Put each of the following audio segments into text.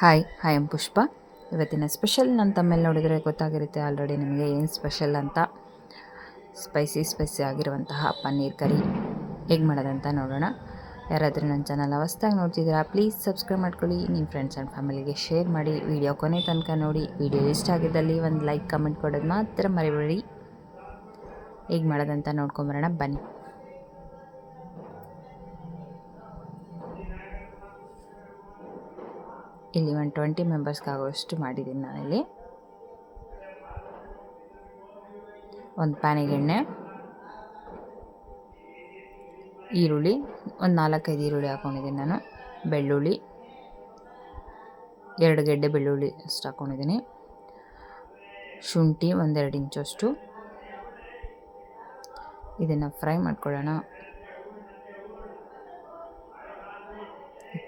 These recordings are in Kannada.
ಹಾಯ್ ಹಾಯ್ ಎಂ ಪುಷ್ಪ ಇವತ್ತಿನ ಸ್ಪೆಷಲ್ ನನ್ನ ತಮ್ಮೇಲೆ ನೋಡಿದರೆ ಗೊತ್ತಾಗಿರುತ್ತೆ ಆಲ್ರೆಡಿ ನಿಮಗೆ ಏನು ಸ್ಪೆಷಲ್ ಅಂತ. ಸ್ಪೈಸಿ ಸ್ಪೈಸಿ ಆಗಿರುವಂತಹ ಪನ್ನೀರ್ ಕರಿ. ಹೇಗೆ ಮಾಡೋದಂತ ನೋಡೋಣ. ಯಾರಾದರೂ ನನ್ನ ಚಾನಲ್ ಹೊಸ್ದಾಗಿ ನೋಡ್ತಿದ್ದೀರಾ ಪ್ಲೀಸ್ ಸಬ್ಸ್ಕ್ರೈಬ್ ಮಾಡ್ಕೊಳ್ಳಿ. ನಿಮ್ಮ ಫ್ರೆಂಡ್ಸ್ ಆ್ಯಂಡ್ ಫ್ಯಾಮಿಲಿಗೆ ಶೇರ್ ಮಾಡಿ. ವಿಡಿಯೋ ಕೊನೆ ತನಕ ನೋಡಿ. ವಿಡಿಯೋ ಇಷ್ಟ ಆಗಿದ್ದಲ್ಲಿ ಒಂದು ಲೈಕ್ ಕಮೆಂಟ್ ಕೊಡೋದು ಮಾತ್ರ ಮರಿಬೇಡಿ. ಹೇಗೆ ಮಾಡೋದಂತ ನೋಡ್ಕೊಂಬರೋಣ ಬನ್ನಿ. ಇಲ್ಲಿ ಒಂದು ಟ್ವೆಂಟಿ ಮೆಂಬರ್ಸ್ಗಾಗುವಷ್ಟು ಮಾಡಿದ್ದೀನಿ ನಾನಿಲ್ಲಿ. ಒಂದು ಪ್ಯಾನಿಗೆ ಎಣ್ಣೆ ಈರುಳ್ಳಿ, ಒಂದು ನಾಲ್ಕೈದು ಈರುಳ್ಳಿ ಹಾಕ್ಕೊಂಡಿದ್ದೀನಿ ನಾನು, ಬೆಳ್ಳುಳ್ಳಿ, ಎರಡು ಗೆಡ್ಡೆ ಬೆಳ್ಳುಳ್ಳಿ ಅಷ್ಟು ಹಾಕ್ಕೊಂಡಿದ್ದೀನಿ ಶುಂಠಿ ಒಂದೆರಡು ಇಂಚಷ್ಟು. ಇದನ್ನು ಫ್ರೈ ಮಾಡ್ಕೊಳ್ಳೋಣ.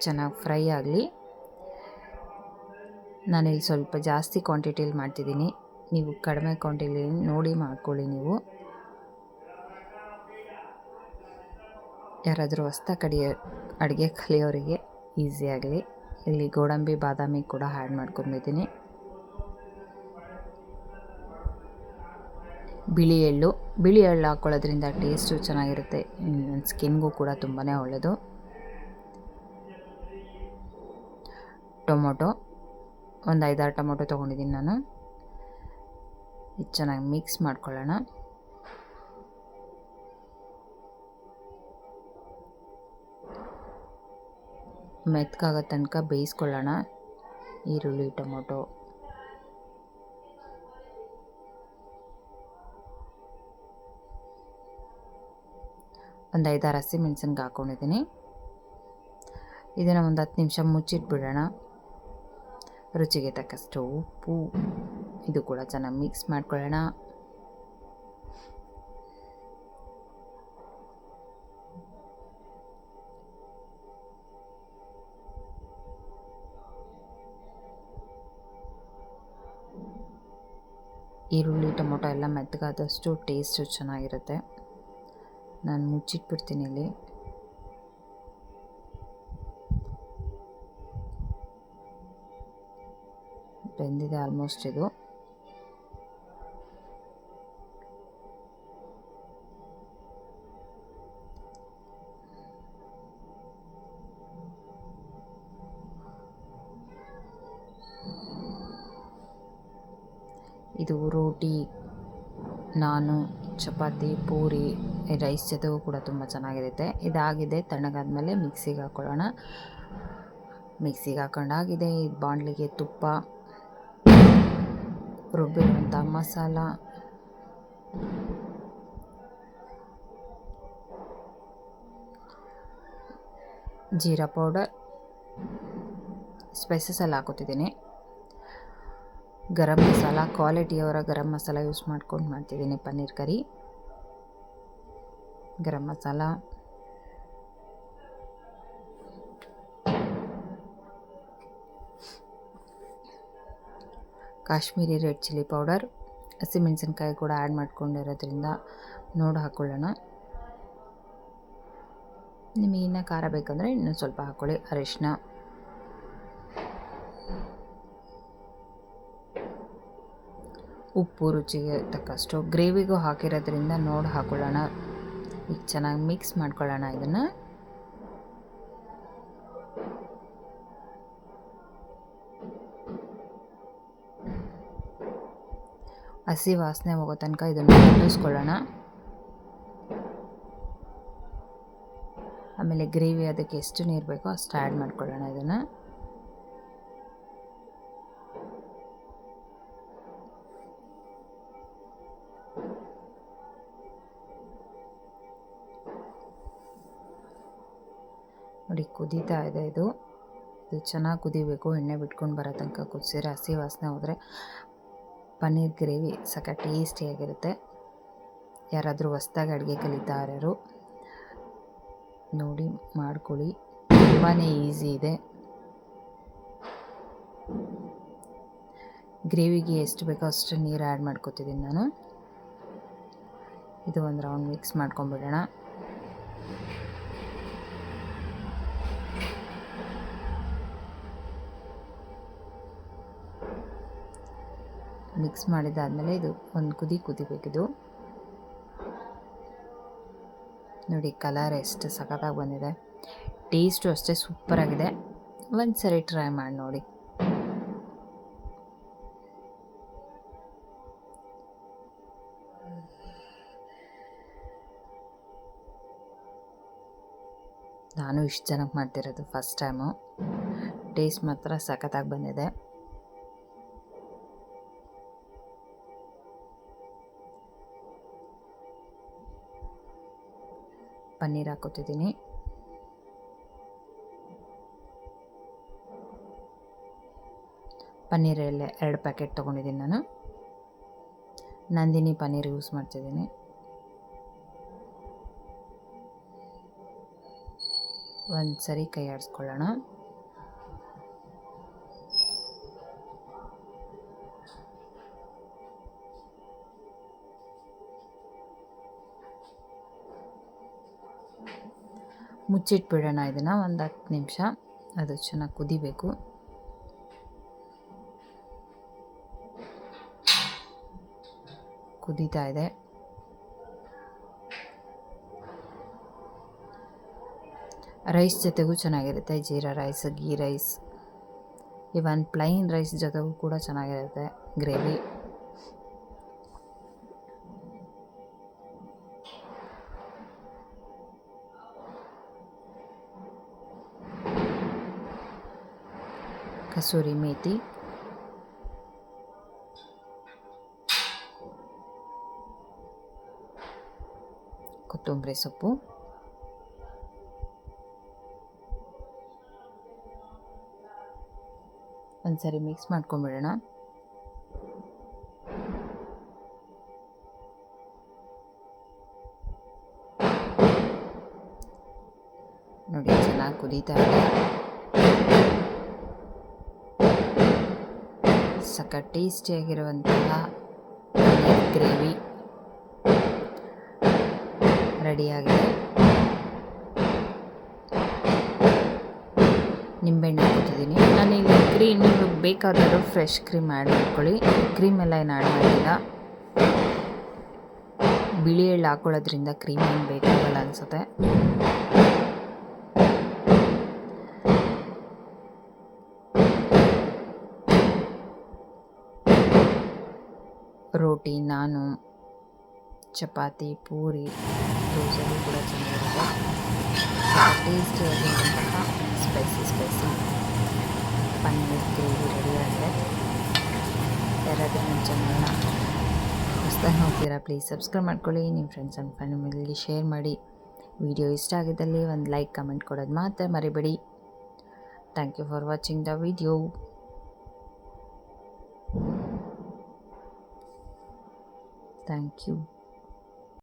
ಚೆನ್ನಾಗಿ ಫ್ರೈ ಆಗಲಿ. ನಾನಿಲ್ಲಿ ಸ್ವಲ್ಪ ಜಾಸ್ತಿ ಕ್ವಾಂಟಿಟಿಲಿ ಮಾಡ್ತಿದ್ದೀನಿ. ನೀವು ಕಡಿಮೆ ಕ್ವಾಂಟಿಟಿ ನೋಡಿ ಮಾಡ್ಕೊಳ್ಳಿ ನೀವು. ಯಾರಾದರೂ ಹೊಸ್ತ ಕಡಿಯೋ, ಅಡುಗೆ ಕಲಿಯೋರಿಗೆ ಆಗಲಿ. ಇಲ್ಲಿ ಗೋಡಂಬಿ, ಬಾದಾಮಿ ಕೂಡ ಆ್ಯಡ್ ಮಾಡ್ಕೊಂಡಿದ್ದೀನಿ ಬಿಳಿ ಎಳ್ಳು. ಬಿಳಿ ಎಳ್ಳು ಹಾಕ್ಕೊಳ್ಳೋದ್ರಿಂದ ಟೇಸ್ಟು ಚೆನ್ನಾಗಿರುತ್ತೆ. ಸ್ಕಿನ್ಗೂ ಕೂಡ ತುಂಬಾ ಒಳ್ಳೆಯದು ಟೊಮೊಟೊ. ಒಂದು ಐದಾರು ಟೊಮೊಟೊ ತೊಗೊಂಡಿದ್ದೀನಿ ನಾನು. ಇದು ಚೆನ್ನಾಗಿ ಮಿಕ್ಸ್ ಮಾಡ್ಕೊಳ್ಳೋಣ. ಮೆತ್ಕಾಗೋ ತನಕ ಬೇಯಿಸ್ಕೊಳ್ಳೋಣ. ಈರುಳ್ಳಿ, ಟೊಮೊಟೊ. ಒಂದು ಐದಾರು ಹಸಿ ಮೆಣಸಿನ್ಗೆ ಹಾಕ್ಕೊಂಡಿದ್ದೀನಿ ಇದನ್ನು ಒಂದು ಹತ್ತು ನಿಮಿಷ ಮುಚ್ಚಿಟ್ಬಿಡೋಣ. ರುಚಿಗೆ ತಕ್ಕಷ್ಟು ಉಪ್ಪು. ಇದು ಕೂಡ ಚೆನ್ನಾಗಿ ಮಿಕ್ಸ್ ಮಾಡ್ಕೊಳ್ಳೋಣ. ಈರುಳ್ಳಿ, ಟೊಮೊಟೊ ಎಲ್ಲ ಮೆತ್ತಗಾದಷ್ಟು ಟೇಸ್ಟು ಚೆನ್ನಾಗಿರುತ್ತೆ. ನಾನು ಮುಚ್ಚಿಟ್ಬಿಡ್ತೀನಿ ಇಲ್ಲಿ. ಬೆಂದಿದೆ ಆಲ್ಮೋಸ್ಟ್ ಇದು. ಇದು ರೋಟಿ, ನಾನು, ಚಪಾತಿ, ಪೂರಿ ರೈಸ್ ಜೊತೆಗೂ ಕೂಡ ತುಂಬ ಚೆನ್ನಾಗಿರುತ್ತೆ. ಇದಾಗಿದೆ, ತಣ್ಣಗಾದ್ಮೇಲೆ ಮಿಕ್ಸಿಗೆ ಹಾಕ್ಕೊಳ್ಳೋಣ ಮಿಕ್ಸಿಗೆ ಹಾಕೊಂಡಾಗಿದೆ ಇದು ಬಾಣಲಿಗೆ ತುಪ್ಪ. ರುಬ್ಬಿರುವಂಥ ಮಸಾಲ. ಜೀರಾ ಪೌಡರ್. ಸ್ಪೈಸಸ್ ಎಲ್ಲ ಹಾಕೋತಿದ್ದೀನಿ ಗರಂ ಮಸಾಲ ಕ್ವಾಲಿಟಿಯವರ ಗರಂ ಮಸಾಲ ಯೂಸ್ ಮಾಡ್ಕೊಂಡು ಮಾಡ್ತಿದ್ದೀನಿ paneer curry. Garam masala. Kashmiri red chilli powder ಹಸಿಮೆಣಸಿನ್ಕಾಯಿ ಕೂಡ ಆ್ಯಡ್ ಮಾಡ್ಕೊಂಡಿರೋದ್ರಿಂದ ನೋಡಿ ಹಾಕ್ಕೊಳ್ಳೋಣ ನಿಮಗೆ ಇನ್ನೂ ಖಾರ ಬೇಕಂದರೆ ಇನ್ನೂ ಸ್ವಲ್ಪ ಹಾಕ್ಕೊಳ್ಳಿ ಅರಿಶಿನ ಉಪ್ಪು ರುಚಿಗೆ ತಕ್ಕಷ್ಟು ಗ್ರೇವಿಗೂ ಹಾಕಿರೋದ್ರಿಂದ ನೋಡಿ ಹಾಕ್ಕೊಳ್ಳೋಣ ಈಗ ಚೆನ್ನಾಗಿ ಮಿಕ್ಸ್ ಮಾಡ್ಕೊಳ್ಳೋಣ ಇದನ್ನು. ಹಸಿ ವಾಸನೆ ಹೋಗೋ ತನಕ ಇದನ್ನು ಕುದಿಸ್ಕೊಳ್ಳೋಣ ಆಮೇಲೆ ಗ್ರೇವಿ ಅದಕ್ಕೆ ಎಷ್ಟು ನೀರು ಬೇಕೋ ಅಷ್ಟು ಆ್ಯಡ್ ಮಾಡ್ಕೊಳ್ಳೋಣ ಇದನ್ನು. ನೋಡಿ ಕುದೀತಾ ಇದೆ ಇದು. ಇದು ಚೆನ್ನಾಗಿ ಕುದಿಬೇಕು, ಎಣ್ಣೆ ಬಿಟ್ಕೊಂಡು ಬರೋ ತನಕ ಕುದಿಸಿದ್ರೆ ಹಸಿ ವಾಸನೆ ಹೋದರೆ ಪನ್ನೀರ್ ಗ್ರೇವಿ ಸಖ ಟೇಸ್ಟಿಯಾಗಿರುತ್ತೆ. ಯಾರಾದರೂ ಹೊಸ್ದಾಗಿ ಅಡುಗೆ ಕಲಿತಾರರು, ನೋಡಿ, ಮಾಡ್ಕೊಳ್ಳಿ. ತುಂಬಾ ಈಸಿ ಇದೆ. ಗ್ರೇವಿಗೆ ಎಷ್ಟು ಬೇಕೋ ಅಷ್ಟು ನೀರು ಆ್ಯಡ್ ಮಾಡ್ಕೊತಿದ್ದೀನಿ ನಾನು. ಇದು ಒಂದು ರೌಂಡ್ ಮಿಕ್ಸ್ ಮಾಡ್ಕೊಂಬಿಡೋಣ. ಮಿಕ್ಸ್ ಮಾಡಿದಾದಮೇಲೆ ಇದು ಒಂದು ಕುದಿ ಕುದಿಬೇಕಿದು. ನೋಡಿ, ಕಲರ್ ಎಷ್ಟು ಸಖತ್ತಾಗಿ ಬಂದಿದೆ. ಟೇಸ್ಟು ಅಷ್ಟೇ ಸೂಪರಾಗಿದೆ. ಒಂದು ಸರಿ ಟ್ರೈ ಮಾಡಿ ನೋಡಿ. ನಾನು ಇಷ್ಟು ಜನಕ್ಕೆ ಮಾಡ್ತಿರೋದು ಫಸ್ಟ್ ಟೈಮು. ಟೇಸ್ಟ್ ಮಾತ್ರ ಸಖತ್ತಾಗಿ ಬಂದಿದೆ. ಪನ್ನೀರ್ ಹಾಕೋತಿದ್ದೀನಿ. ಪನ್ನೀರ್ ಎಲ್ಲ ಎರಡು ಪ್ಯಾಕೆಟ್ ತೊಗೊಂಡಿದ್ದೀನಿ ನಾನು. ನಂದಿನಿ ಪನ್ನೀರ್ ಯೂಸ್ ಮಾಡ್ತಿದ್ದೀನಿ. ಒಂದು ಸರಿ ಕೈ ಆಡಿಸ್ಕೊಳ್ಳೋಣ. ಮುಚ್ಚಿಟ್ಬಿಡೋಣ ಇದನ್ನು ಒಂದು ಹತ್ತು ನಿಮಿಷ. ಅದು ಚೆನ್ನಾಗಿ ಕುದಿಬೇಕು. ಕುದೀತಾ ಇದೆ. ರೈಸ್ ಜೊತೆಗೂ ಚೆನ್ನಾಗಿರುತ್ತೆ, jeera rice, ghee rice. Even plain rice ಜೊತೆಗೂ ಕೂಡ ಚೆನ್ನಾಗಿರುತ್ತೆ, ಗ್ರೇವಿ. ಕಸೂರಿ ಮೇಥಿ ಕೊತ್ತಂಬರಿ ಸೊಪ್ಪು. ಒಂದ್ಸರಿ ಮಿಕ್ಸ್ ಮಾಡ್ಕೊಂಬಿಡೋಣ. ನೋಡಿ ಚೆನ್ನಾಗಿ ಕುದೀತಾ ಇದೆ. ಸಕ್ಕ ಟೇಸ್ಟಿಯಾಗಿರುವಂತಹ ಗ್ರೇವಿ ರೆಡಿಯಾಗಿದೆ. ನಿಂಬೆಹಣ್ಣು ಹಾಕೋತಿದ್ದೀನಿ ಈಗ ಕ್ರೀಮ್ ನೀವು ಬೇಕಾದರೂ ಫ್ರೆಶ್ ಕ್ರೀಮ್ ಆ್ಯಡ್ ಮಾಡ್ಕೊಳ್ಳಿ. ಕ್ರೀಮ್ ಎಲ್ಲ ಏನು ಆ್ಯಡ್ ಮಾಡಿಲ್ಲ. ಬಿಳಿ ಎಳ್ಳು ಹಾಕೊಳ್ಳೋದ್ರಿಂದ ಕ್ರೀಮ್ ಏನು ಬೇಕಾಗಲ್ಲ ಅನಿಸುತ್ತೆ. ರೋಟಿ ನಾನು, ಚಪಾತಿ, ಪೂರಿ ದೋಸೆಗೂ ಕೂಡ ಚೆನ್ನಾಗಿರುತ್ತೆ. ಟೇಸ್ಟಿಯಾಗಿರುವಂತಹ ಸ್ಪೈಸಿ ಸ್ಪೈಸಿ ಪನ್ನೀರ್ ಗ್ರೇವಿ ರೆಡಿಯಾಗಿದೆ ಯಾರಾದರೂ ನನ್ನ ಚಾನಲ್ನ ಹೊಸ್ದಾಗಿ ನೋಡ್ತೀರಾ ಪ್ಲೀಸ್ ಸಬ್ಸ್ಕ್ರೈಬ್ ಮಾಡ್ಕೊಳ್ಳಿ. ನಿಮ್ಮ ಫ್ರೆಂಡ್ಸ್ ಆ್ಯಂಡ್ ಫ್ಯಾಮಿಲಿಗೆ ಶೇರ್ ಮಾಡಿ. ವಿಡಿಯೋ ಇಷ್ಟ ಆಗಿದ್ದಲ್ಲಿ ಒಂದು ಲೈಕ್ ಕಮೆಂಟ್ ಕೊಡೋದು ಮಾತ್ರ ಮರಿಬೇಡಿ. Thank you for watching the video thank you